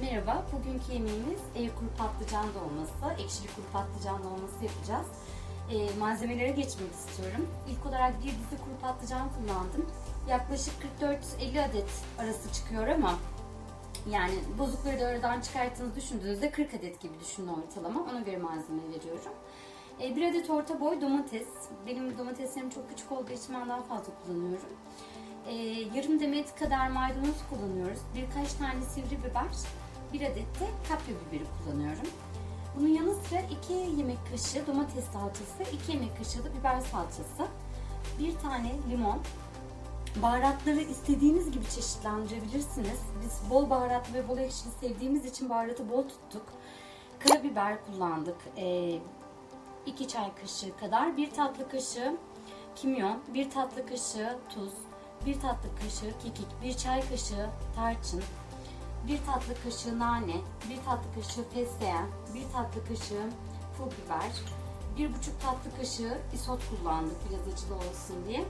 Merhaba, bugünkü yemeğimiz e, kuru patlıcan dolması, ekşili kuru patlıcan dolması yapacağız. E, malzemelere geçmek istiyorum. İlk olarak bir dizi kuru patlıcan kullandım. Yaklaşık 44-50 adet arası çıkıyor ama yani bozukları da aradan çıkarttığınızı düşündüğünüzde 40 adet gibi düşünün ortalama. Ona göre malzeme veriyorum. E, bir adet orta boy domates. Benim domateslerim çok küçük olduğu için ben daha fazla kullanıyorum. E, yarım demet kadar maydanoz kullanıyoruz. Birkaç tane sivri biber, bir adet de kapya biberi kullanıyorum. Bunun yanı sıra 2 yemek kaşığı domates salçası, 2 yemek kaşığı da biber salçası, bir tane limon, Baharatları istediğiniz gibi çeşitlendirebilirsiniz. Biz bol baharatlı ve bol ekşili sevdiğimiz için baharatı bol tuttuk. Karabiber kullandık. 2 çay kaşığı kadar. 1 tatlı kaşığı kimyon, 1 tatlı kaşığı tuz, 1 tatlı kaşığı kekik, 1 çay kaşığı tarçın, 1 tatlı kaşığı nane, 1 tatlı kaşığı fesleğen, 1 tatlı kaşığı pul biber, 1,5 tatlı kaşığı isot kullandık biraz acılı olsun diye.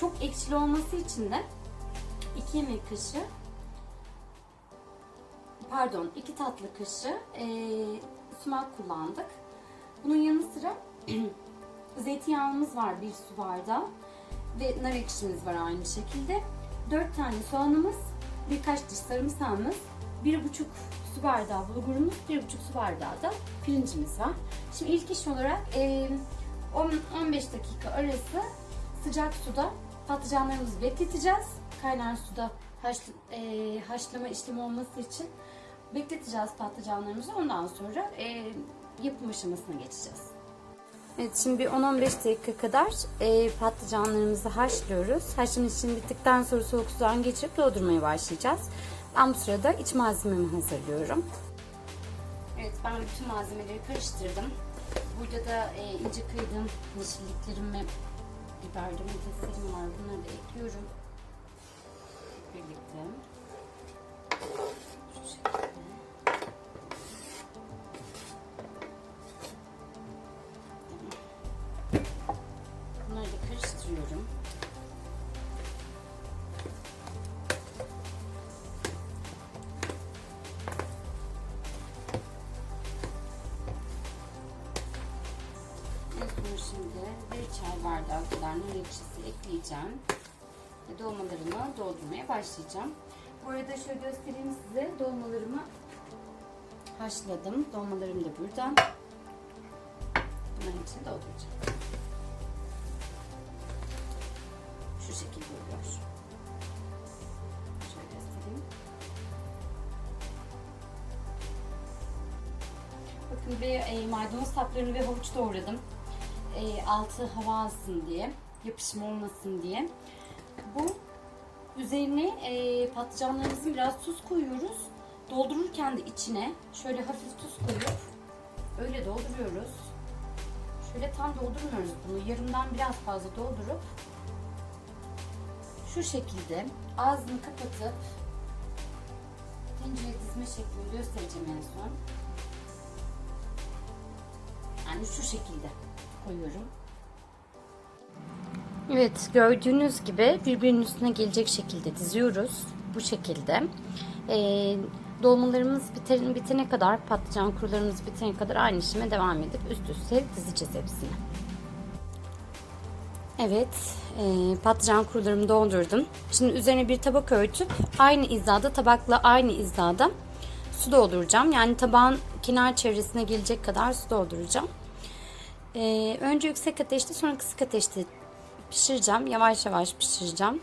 Çok ekşili olması için de 2 yemek kaşığı pardon 2 tatlı kaşığı e, sumak kullandık. Bunun yanı sıra zeytinyağımız var bir su bardağı ve nar ekşimiz var aynı şekilde. 4 tane soğanımız, birkaç diş sarımsağımız, 1,5 su bardağı bulgurumuz, 1,5 su bardağı da pirincimiz var. Şimdi ilk iş olarak e, 10-15 dakika arası sıcak suda patlıcanlarımızı bekleteceğiz. Kaynar suda haş, haşlama işlemi olması için bekleteceğiz patlıcanlarımızı. Ondan sonra yapım aşamasına geçeceğiz. Evet şimdi bir 10-15 dakika kadar e, patlıcanlarımızı haşlıyoruz. Haşlama işlemi bittikten sonra soğuk sudan geçirip doldurmaya başlayacağız. Ben bu sırada iç malzememi hazırlıyorum. Evet ben bütün malzemeleri karıştırdım. Burada da e, ince kıydığım yeşilliklerim ve biber domateslerim var. Bunları da ekliyorum. Birlikte. Çay bardağı kadar nar ekşisi ekleyeceğim. Ve dolmalarımı doldurmaya başlayacağım. Bu arada şöyle göstereyim size dolmalarımı haşladım. Dolmalarım da burada. Bunların içine dolduracağım. Şu şekilde oluyor. Şöyle göstereyim. Bakın bir e, maydanoz saplarını ve havuç doğradım. E, altı hava alsın diye, yapışma olmasın diye. Bu üzerine e, patlıcanlarımızın biraz tuz koyuyoruz. Doldururken de içine şöyle hafif tuz koyup öyle dolduruyoruz. Şöyle tam doldurmuyoruz bunu. Yarımdan biraz fazla doldurup şu şekilde ağzını kapatıp tencere dizme şeklini göstereceğim en son. Yani şu şekilde koyuyorum. Evet gördüğünüz gibi birbirinin üstüne gelecek şekilde diziyoruz. Bu şekilde. Ee, dolmalarımız biter, bitene kadar patlıcan kurularımız bitene kadar aynı işleme devam edip üst üste dizeceğiz hepsini. Evet e, patlıcan kurularımı doldurdum. Şimdi üzerine bir tabak örtüp aynı hizada tabakla aynı hizada su dolduracağım. Yani tabağın kenar çevresine gelecek kadar su dolduracağım. Ee, önce yüksek ateşte sonra kısık ateşte pişireceğim. Yavaş yavaş pişireceğim.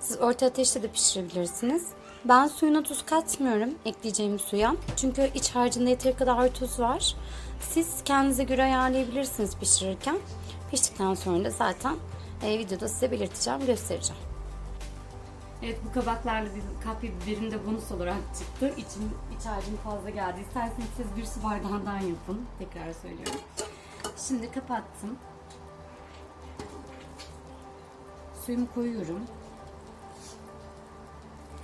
Siz orta ateşte de pişirebilirsiniz. Ben suyuna tuz katmıyorum ekleyeceğim suya. Çünkü iç harcında yeteri kadar tuz var. Siz kendinize göre ayarlayabilirsiniz pişirirken. Piştikten sonra da zaten e, videoda size belirteceğim, göstereceğim. Evet bu kabaklarla bir kapya biberim de bonus olarak çıktı. İçim, iç harcım fazla geldi. İsterseniz siz bir su bardağından yapın. Tekrar söylüyorum. Şimdi kapattım. Suyumu koyuyorum.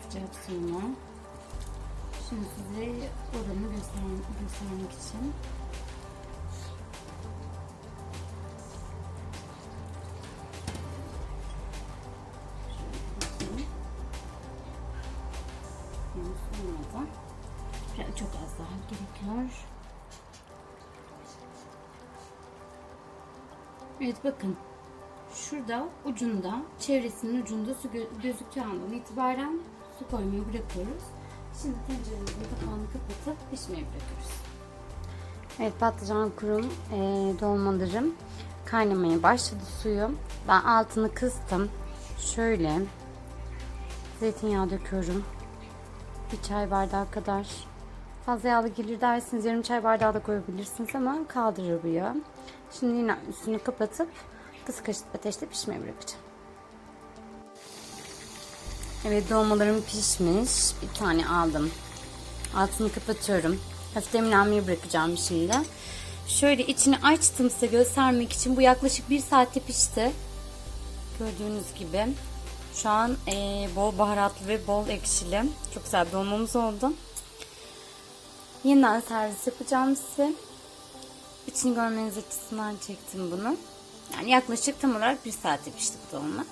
Sıcak suyumu. Şimdi size oranı göstermek, göstermek için. Şöyle bakayım. Yani suyuma Evet bakın. Şurada ucunda, çevresinin ucunda su gö- gözüktüğü andan itibaren su koymayı bırakıyoruz. Şimdi tenceremizin kapağını kapatıp pişmeye bırakıyoruz. Evet patlıcan kurum e, dolmalarım kaynamaya başladı suyu. Ben altını kıstım. Şöyle zeytinyağı döküyorum. Bir çay bardağı kadar. Fazla yağlı gelir derseniz yarım çay bardağı da koyabilirsiniz ama kaldırır bu yağı. Şimdi yine üstünü kapatıp kısık ateşte pişmeye bırakacağım. Evet dolmalarım pişmiş. Bir tane aldım. Altını kapatıyorum. Hafif demlenmeye bırakacağım şimdi. Şöyle içini açtım size göstermek için. Bu yaklaşık bir saatte pişti. Gördüğünüz gibi. Şu an eee, bol baharatlı ve bol ekşili. Çok güzel bir dolmamız oldu. Yeniden servis yapacağım size. İçini görmeniz açısından çektim bunu. Yani yaklaşık tam olarak bir saatte pişti bu dolma.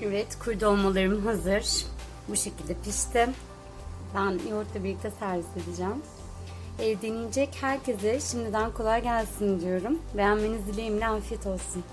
Evet kuru dolmalarım hazır. Bu şekilde pişti. Ben yoğurtla birlikte servis edeceğim. Ev deneyecek herkese şimdiden kolay gelsin diyorum. Beğenmeniz dileğimle afiyet olsun.